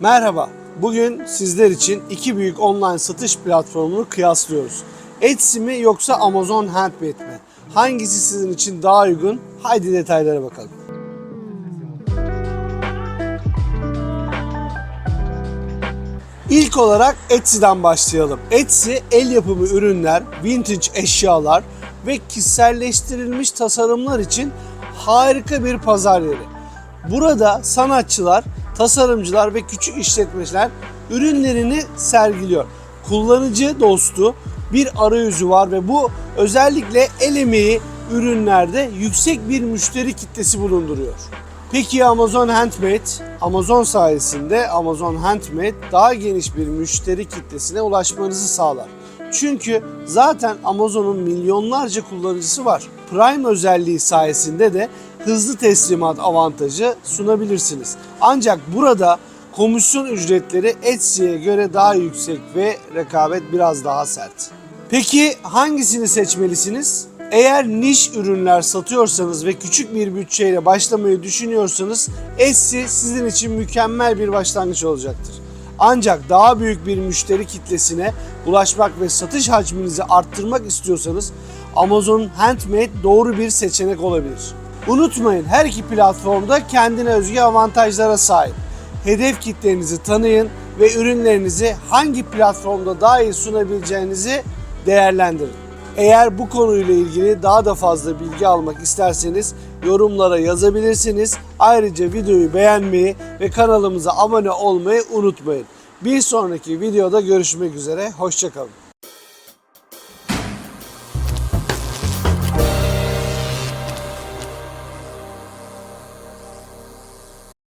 Merhaba. Bugün sizler için iki büyük online satış platformunu kıyaslıyoruz. Etsy mi yoksa Amazon Handmade mi? Hangisi sizin için daha uygun? Haydi detaylara bakalım. İlk olarak Etsy'den başlayalım. Etsy el yapımı ürünler, vintage eşyalar ve kişiselleştirilmiş tasarımlar için harika bir pazar yeri. Burada sanatçılar, tasarımcılar ve küçük işletmeciler ürünlerini sergiliyor. Kullanıcı dostu bir arayüzü var ve bu özellikle el emeği ürünlerde yüksek bir müşteri kitlesi bulunduruyor. Peki Amazon Handmade? Amazon sayesinde Amazon Handmade daha geniş bir müşteri kitlesine ulaşmanızı sağlar. Çünkü zaten Amazon'un milyonlarca kullanıcısı var. Prime özelliği sayesinde de hızlı teslimat avantajı sunabilirsiniz. Ancak burada komisyon ücretleri Etsy'ye göre daha yüksek ve rekabet biraz daha sert. Peki hangisini seçmelisiniz? Eğer niş ürünler satıyorsanız ve küçük bir bütçeyle başlamayı düşünüyorsanız Etsy sizin için mükemmel bir başlangıç olacaktır. Ancak daha büyük bir müşteri kitlesine ulaşmak ve satış hacminizi arttırmak istiyorsanız Amazon Handmade doğru bir seçenek olabilir. Unutmayın her iki platformda kendine özgü avantajlara sahip. Hedef kitlenizi tanıyın ve ürünlerinizi hangi platformda daha iyi sunabileceğinizi değerlendirin. Eğer bu konuyla ilgili daha da fazla bilgi almak isterseniz yorumlara yazabilirsiniz. Ayrıca videoyu beğenmeyi ve kanalımıza abone olmayı unutmayın. Bir sonraki videoda görüşmek üzere. Hoşçakalın.